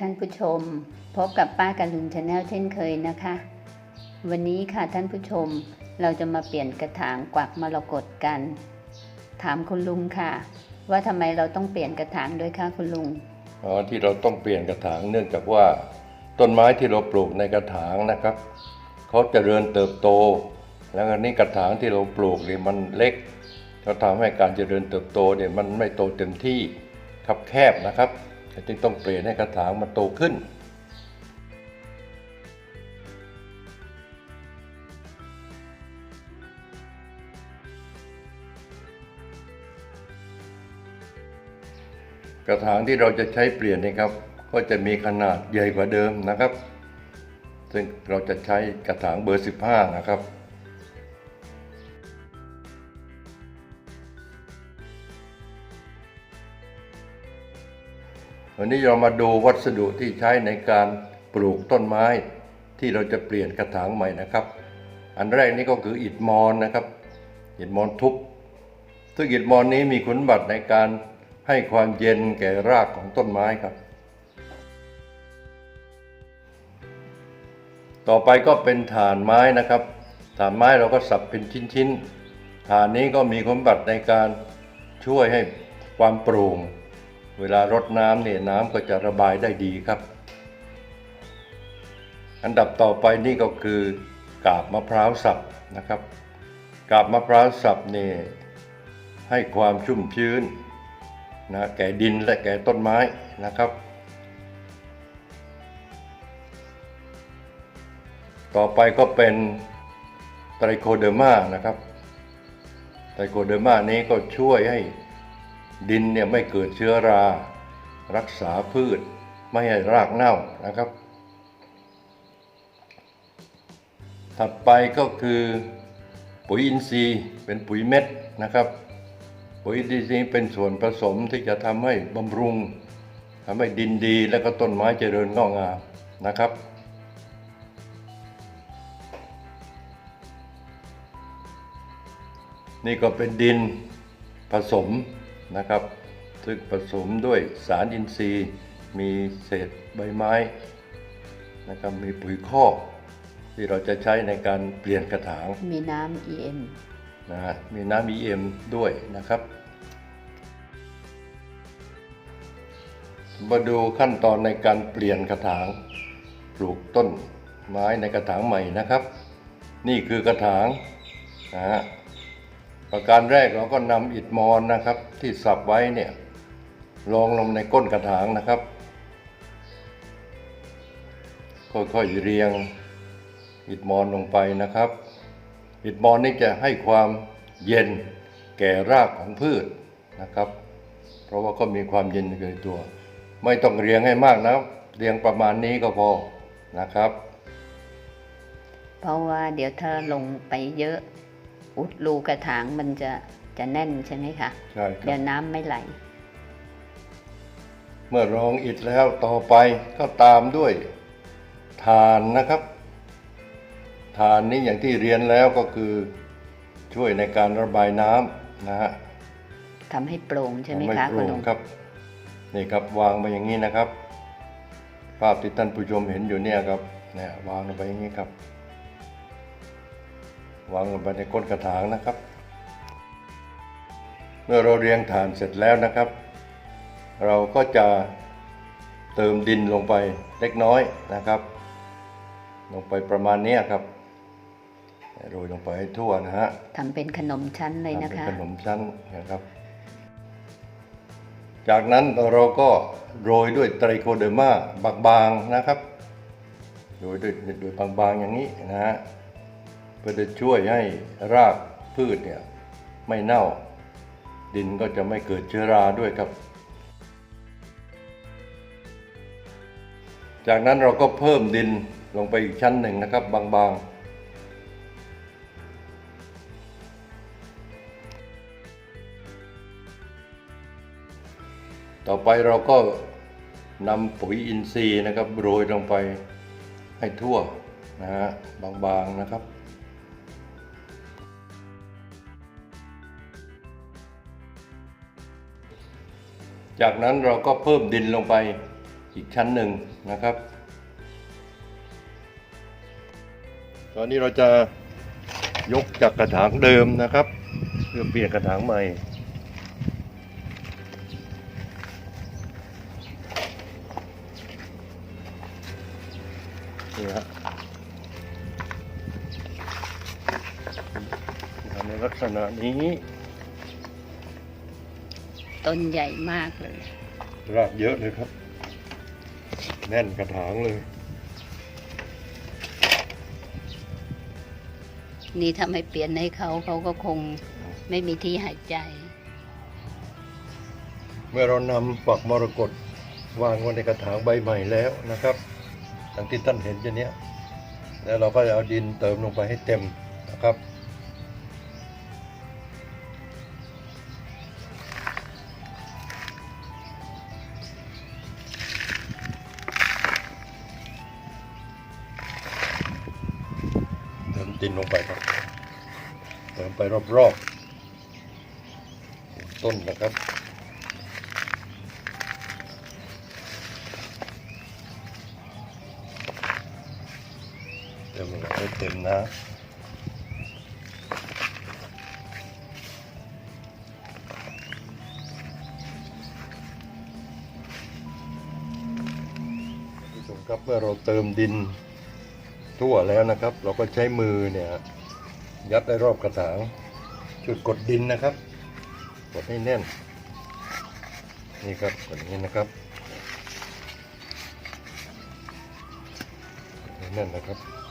ท่านผู้ชม พบกับป้ากันลุนชาแนลเช่นเคยนะคะ วันนี้ค่ะท่านผู้ชมเราจะมาเปลี่ยนกระถางกวักมรกตกัน ถามคุณลุงค่ะ ว่าทำไมเราต้องเปลี่ยนกระถางด้วยคะคุณลุงอ๋อที่เราต้องเปลี่ยนกระถางเนื่องจากว่าต้นไม้ที่เราปลูกในกระถางนะครับเขาจเจริญเติบโต แล้วอันนี้กระถางที่เราปลูกเนี่ยมันเล็กก็ทำให้การเจริญเติบโตเนี่ยมันไม่โตเต็มที่คับแคบนะครับ จึงต้องเปลี่ยนให้กระถางมันโตขึ้น กระถางที่เราจะใช้เปลี่ยนนะครับ ก็จะมีขนาดใหญ่กว่าเดิมนะครับ ซึ่งเราจะใช้กระถางเบอร์ 15 นะครับ วันนี้เรามาดูวัสดุที่ใช้ในการปลูกต้นไม้ที่เราจะเปลี่ยนกระถางใหม่นะครับ อันแรกนี่ก็คืออิฐมอนนะครับ อิฐมอนทุบซึ่งอิฐมอนนี้มีคุณบัติในการให้ความเย็นแก่รากของต้นไม้ครับ ต่อไปก็เป็นฐานไม้นะครับฐานไม้เราก็สับเป็นชิ้นๆฐานนี้ก็มีคุณบัติในการช่วยให้ความโปร่ง เวลารดน้ำเนี่ยน้ำก็จะระบายได้ดีครับ อันดับต่อไปนี่ก็คือกาบมะพร้าวสับนะครับ กาบมะพร้าวสับนี่ให้ความชุ่มชื้นนะแก่ดินและแก่ต้นไม้นะครับ ต่อไปก็เป็นไตรโคเดอร์มานะครับ ไตรโคเดอร์มานี้ก็ช่วยให้ ดินเนี่ยไม่เกิดเชื้อรา รักษาพืชไม่ให้รากเน่านะครับ ถัดไปก็คือปุ๋ยอินทรีย์เป็นปุ๋ยเม็ดนะครับ ปุ๋ยอินทรีย์เป็นส่วนผสมที่จะทำให้บำรุงทำให้ดินดีและก็ต้นไม้เจริญงอกงามนะครับ นี่ก็เป็นดินผสม นะครับ ซึ่งผสมด้วยสารอินทรีย์ มีเศษใบไม้นะครับมีปุ๋ยคอกที่เราจะใช้ในการเปลี่ยนกระถาง มีน้ำ EM นะฮะมีน้ำ EM ด้วยนะครับ มาดูขั้นตอนในการเปลี่ยนกระถาง ปลูกต้นไม้ในกระถางใหม่นะครับ นี่คือกระถางนะฮะ ประการแรกเราก็นำอิฐมอนนะครับ ที่สับไว้เนี่ยลงลงในก้นกระถางนะครับ ค่อยๆเรียงอิฐมอนลงไปนะครับ อิฐมอนนี่จะให้ความเย็นแก่รากของพืชนะครับ เพราะว่าก็มีความเย็นอยู่ในตัว ไม่ต้องเรียงให้มากนะเรียงประมาณนี้ก็พอนะครับ เพราะว่าเดี๋ยวถ้าลงไปเยอะ อุดรูกระถางมันจะจะแน่นใช่ไหมคะใช่คเดี๋รัยบวน้ำไม่ไหล เมื่อรองอิฐแล้วต่อไปก็ตามด้วยฐานนะครับฐานนี้อย่างที่เรียนแล้วก็คือช่วยในการระบายน้ำนะฮะทำให้โปร่งใช่ไหมไม่คะโปคุณร่ลุงงครับนี่ครับวางไปอย่างนี้นะครับ ภาพที่ท่านผู้ชมเห็นอยู่เนี่ยครับเนี่ยวางลงไปอย่างนี้ครับ วางลงไปในก้นกระถางนะครับ เมื่อเราเรียงฐานเสร็จแล้วนะครับ เราก็จะเติมดินลงไปเล็กน้อยนะครับ ลงไปประมาณเนี้ยครับโรยลงไปให้ทั่วนะฮะทำเป็นขนมชั้นเลยนะทำเป็นคะขนมชั้นนะครับ จากนั้นเราก็โรยด้วยไตรโคเดอร์มาบางๆนะครับ โรยด้วยโดยบางๆอย่างนี้นะฮะ เพื่อจะช่วยให้รากพืชเนี่ยไม่เน่า ดินก็จะไม่เกิดเชื้อราด้วยครับ จากนั้นเราก็เพิ่มดินลงไปอีกชั้นหนึ่งนะครับบางๆต่อไปเราก็นำปุ๋ยอินทรีย์นะครับโรยลงไปให้ทั่วนะฮะบางๆนะครับ จากนั้นเราก็เพิ่มดินลงไปอีกชั้นหนึ่งนะครับ ตอนนี้เราจะยกจากกระถางเดิมนะครับ เพื่อเปลี่ยนกระถางใหม่นี่ฮะในลักษณะนี้ ต้นใหญ่มากเลย รากเยอะเลยครับ แน่นกระถางเลย นี่ถ้าไม่เปลี่ยนให้เขาเขาก็คงไม่มีที่หายใจ เมื่อเรานำปักมรกตวางไว้ในกระถางใบใหม่แล้วนะครับดังที่ท่านเห็นอย่างเนี้ยแล้วเราก็จะเอาดินเติมลงไปให้เต็มนะครับ ดินลงไปครับเติมไปรอบๆต้นนะครับเติมลงไปให้เต็มนะผู้ชมครับเมื่อเราเติมดิน ทั่วแล้วนะครับ เราก็ใช้มือเนี่ย ยัดในรอบกระถาง จุดกดดินนะครับ กดให้แน่น นี่ครับกดอย่นี้นะครับกดแน่นนะครับ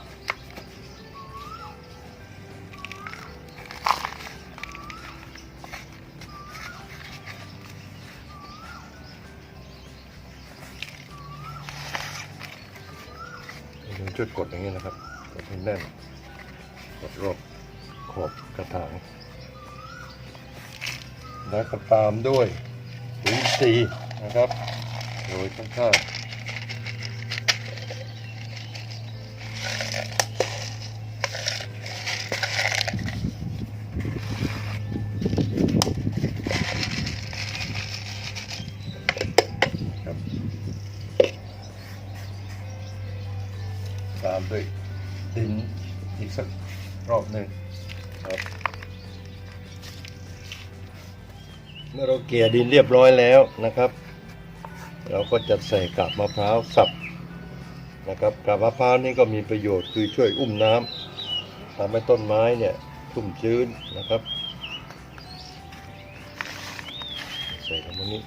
ดูจุดกดอย่างนี้นะครับ กดให้แน่น กดรอบขอบกระถาง แล้วก็ตามด้วยปุ๋ยซีนะครับ โดยข้างๆ ตามด้วยดินอีกสักรอบหนึ่งครับ เมื่อเราเกลี่ยดินเรียบร้อยแล้วนะครับ เราก็จะใส่กาบมะพร้าวสับนะครับกาบมะพร้าวนี่ก็มีประโยชน์คือช่วยอุ้มน้ำทำให้ต้นไม้เนี่ยชุ่มชื้นนะครับ ใส่ลงมานี้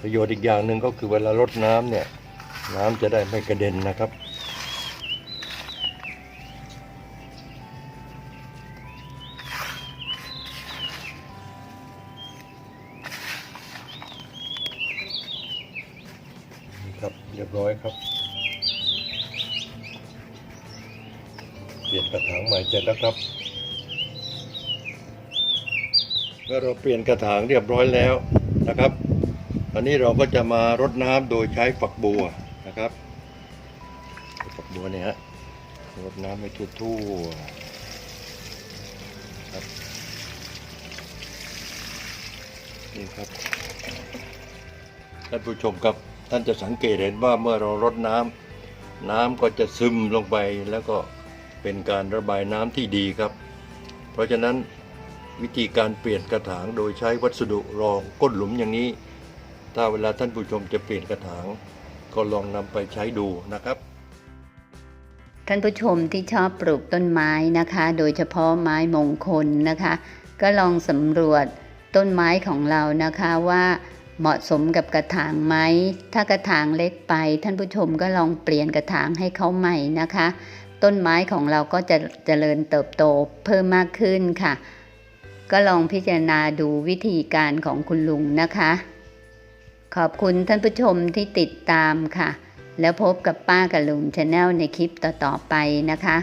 ประโยชน์อีกอย่างหนึ่งก็คือเวลารดน้ำเนี่ยน้ำจะได้ไม่กระเด็นนะครับ เรียบร้อยครับ เปลี่ยนกระถางใหม่เสร็จแล้วครับเมื่อเราเปลี่ยนกระถางเรียบร้อยแล้วนะครับอันนี้เราก็จะมารดน้ำโดยใช้ฝักบัวนะครับ ฝักบัวเนี่ยฮะรดน้ำให้ทั่วๆครับนี่ครับท่านผู้ชมครับ ท่านจะสังเกตเห็นว่าเมื่อเรารดน้ำน้ำก็จะซึมลงไปแล้วก็เป็นการระบายน้ำที่ดีครับ เพราะฉะนั้นวิธีการเปลี่ยนกระถางโดยใช้วัสดุรองก้นหลุมอย่างนี้ ถ้าเวลาท่านผู้ชมจะเปลี่ยนกระถาง ก็ลองนำไปใช้ดูนะครับ ท่านผู้ชมที่ชอบปลูกต้นไม้นะคะ โดยเฉพาะไม้มงคลนะคะ ก็ลองสำรวจต้นไม้ของเรานะคะว่า เหมาะสมกับกระถางไหม ถ้ากระถางเล็กไป ท่านผู้ชมก็ลองเปลี่ยนกระถางให้เขาใหม่นะคะ ต้นไม้ของเราก็จะเจริญเติบโตเพิ่มมากขึ้นค่ะ ก็ลองพิจารณาดูวิธีการของคุณลุงนะคะ ขอบคุณท่านผู้ชมที่ติดตามค่ะ แล้วพบกับป้ากับลุงชาแนลในคลิปต่อๆไปนะคะ